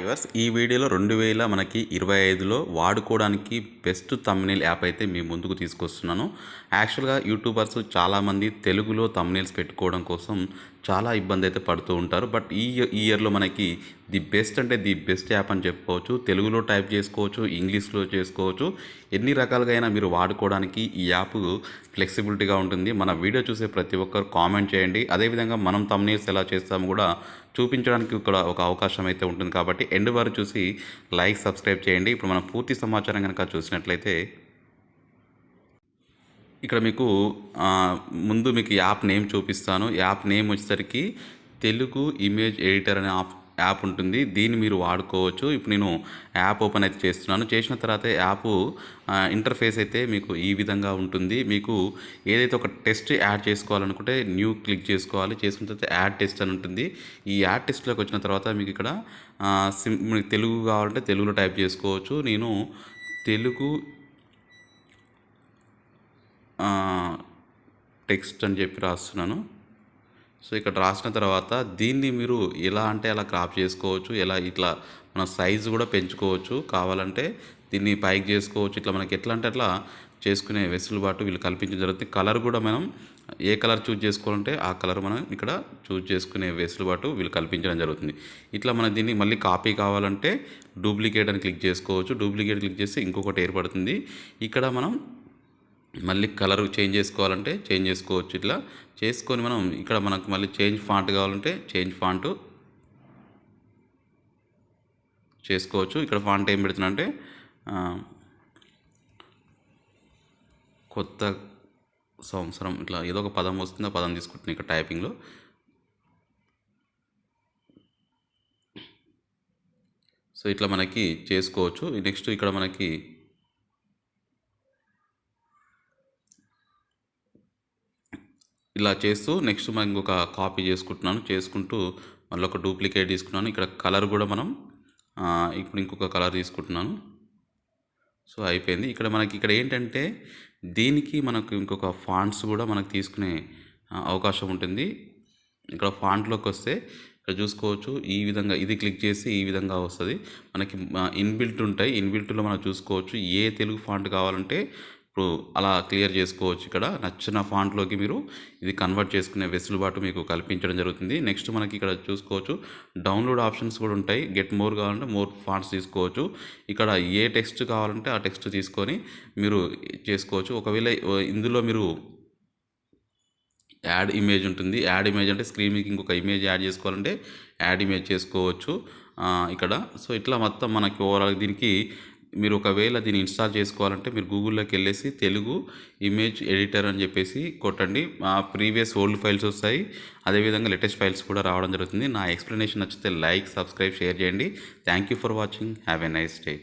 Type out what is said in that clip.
Viewers ఈ వీడియోలో రెండు వేల మనకి ఇరవై ఐదులో వాడుకోవడానికి బెస్ట్ తమ్నేల్ యాప్ అయితే మీ ముందుకు తీసుకొస్తున్నాను. యాక్చువల్గా యూట్యూబర్స్ చాలామంది తెలుగులో తమ్నేల్స్ పెట్టుకోవడం కోసం చాలా ఇబ్బంది అయితే పడుతూ ఉంటారు. బట్ ఈ ఈ ఇయర్లో మనకి ది బెస్ట్ అంటే ది బెస్ట్ యాప్ అని చెప్పుకోవచ్చు. తెలుగులో టైప్ చేసుకోవచ్చు ఇంగ్లీష్లో చేసుకోవచ్చు. ఎన్ని రకాలుగా అయినా మీరు వాడుకోవడానికి ఈ యాప్ ఫ్లెక్సిబిలిటీగా ఉంటుంది. మన వీడియో చూసే ప్రతి ఒక్కరు కామెంట్ చేయండి. అదేవిధంగా మనం తమ్నేల్స్ ఎలా చేస్తాము కూడా చూపించడానికి ఇక్కడ ఒక అవకాశం అయితే ఉంటుంది కాబట్టి ఎండ్ వారు చూసి లైక్ సబ్స్క్రైబ్ చేయండి. ఇప్పుడు మనం పూర్తి సమాచారం కనుక చూసినట్లయితే ఇక్కడ మీకు ముందు మీకు యాప్ నేమ్ చూపిస్తాను. యాప్ నేమ్ వచ్చేసరికి తెలుగు ఇమేజ్ ఎడిటర్ అనే యాప్ యాప్ ఉంటుంది. దీన్ని మీరు వాడుకోవచ్చు. ఇప్పుడు నేను యాప్ ఓపెన్ అయితే చేస్తున్నాను. చేసిన తర్వాత యాప్ ఇంటర్ఫేస్ అయితే మీకు ఈ విధంగా ఉంటుంది. మీకు ఏదైతే ఒక టెస్ట్ యాడ్ చేసుకోవాలనుకుంటే న్యూ క్లిక్ చేసుకోవాలి. చేసుకున్న తర్వాత యాడ్ టెస్ట్ అని ఉంటుంది. ఈ యాడ్ టెస్ట్లోకి వచ్చిన తర్వాత మీకు ఇక్కడ సిమ్ సిం మీకు తెలుగు కావాలంటే తెలుగులో టైప్ చేసుకోవచ్చు. నేను తెలుగు టెక్స్ట్ అని చెప్పి రాస్తున్నాను. సో ఇక్కడ రాసిన తర్వాత దీన్ని మీరు ఎలా అంటే అలా క్రాప్ చేసుకోవచ్చు ఎలా ఇట్లా మన సైజు కూడా పెంచుకోవచ్చు. కావాలంటే దీన్ని పైకి చేసుకోవచ్చు. ఇట్లా మనకి ఎట్లా అంటే అట్లా చేసుకునే వెసులుబాటు వీళ్ళు కల్పించడం జరుగుతుంది కలర్ కూడా మనం ఏ కలర్ చూజ్ చేసుకోవాలంటే ఆ కలర్ మనం ఇక్కడ చూజ్ చేసుకునే వెసులుబాటు వీళ్ళు కల్పించడం జరుగుతుంది. ఇట్లా మనం దీన్ని మళ్ళీ కాపీ కావాలంటే డూప్లికేట్ అని క్లిక్ చేసుకోవచ్చు. డూప్లికేట్ క్లిక్ చేస్తే ఇంకొకటి ఏర్పడుతుంది. ఇక్కడ మనం మళ్ళీ కలర్ చేంజ్ చేసుకోవాలంటే చేంజ్ చేసుకోవచ్చు ఇట్లా. చేసుకొని మనం ఇక్కడ మనకు మళ్ళీ చేంజ్ ఫాంట్ కావాలంటే చేంజ్ ఫాంట్ చేసుకోవచ్చు. ఇక్కడ ఫాంట్ ఏం పెడుతున్నా అంటే కొత్త సంవత్సరం ఇట్లా ఏదో ఒక పదం వస్తుంది ఆ పదం తీసుకుంటున్నాను ఇక్కడ టైపింగ్లో సో ఇట్లా మనకి చేసుకోవచ్చు. నెక్స్ట్ ఇక్కడ మనకి ఇలా చేస్తూ నెక్స్ట్ మనం ఇంకొక కాపీ చేసుకుంటున్నాను. చేసుకుంటూ మళ్ళీ ఒక డూప్లికేట్ తీసుకున్నాను. ఇక్కడ కలర్ కూడా మనం ఇప్పుడు ఇంకొక కలర్ తీసుకుంటున్నాను. సో అయిపోయింది. ఇక్కడ మనకి ఇక్కడ ఏంటంటే దీనికి మనకు ఇంకొక ఫాంట్స్ కూడా మనకు తీసుకునే అవకాశం ఉంటుంది. ఇక్కడ ఫాంట్లోకి వస్తే ఇక్కడ చూసుకోవచ్చు. ఈ విధంగా ఇది క్లిక్ చేసి ఈ విధంగా వస్తుంది. మనకి ఇన్బిల్ట్ ఉంటాయి. ఇన్బిల్ట్లో మనం చూసుకోవచ్చు ఏ తెలుగు ఫాంట్ కావాలంటే ఇప్పుడు అలా క్లియర్ చేసుకోవచ్చు ఇక్కడ. నచ్చిన ఫాంట్లోకి మీరు ఇది కన్వర్ట్ చేసుకునే వెసులుబాటు మీకు కల్పించడం జరుగుతుంది. నెక్స్ట్ మనకి ఇక్కడ చూసుకోవచ్చు. డౌన్లోడ్ ఆప్షన్స్ కూడా ఉంటాయి. గెట్ మోర్ కావాలంటే మోర్ ఫాంట్స్ తీసుకోవచ్చు. ఇక్కడ ఏ టెక్స్ట్ కావాలంటే ఆ టెక్స్ట్ తీసుకొని మీరు చేసుకోవచ్చు. ఒకవేళ ఇందులో మీరు యాడ్ ఇమేజ్ ఉంటుంది. యాడ్ ఇమేజ్ అంటే స్క్రీన్ మీకు ఇంకొక ఇమేజ్ యాడ్ చేసుకోవాలంటే యాడ్ ఇమేజ్ చేసుకోవచ్చు. ఇక్కడ. సో ఇట్లా మొత్తం మనకి ఓవరాల్ దీనికి మీరు ఒకవేళ దీన్ని ఇన్స్టాల్ చేసుకోవాలంటే మీరు గూగుల్లోకి వెళ్ళేసి తెలుగు ఇమేజ్ ఎడిటర్ అని చెప్పేసి కొట్టండి. ఆ ప్రీవియస్ ఓల్డ్ ఫైల్స్ వస్తాయి. అదేవిధంగా లేటెస్ట్ ఫైల్స్ కూడా రావడం జరుగుతుంది. నా ఎక్స్ప్లెనేషన్ నచ్చితే లైక్ సబ్స్క్రైబ్ షేర్ చేయండి. Thank you for watching. Have a nice day.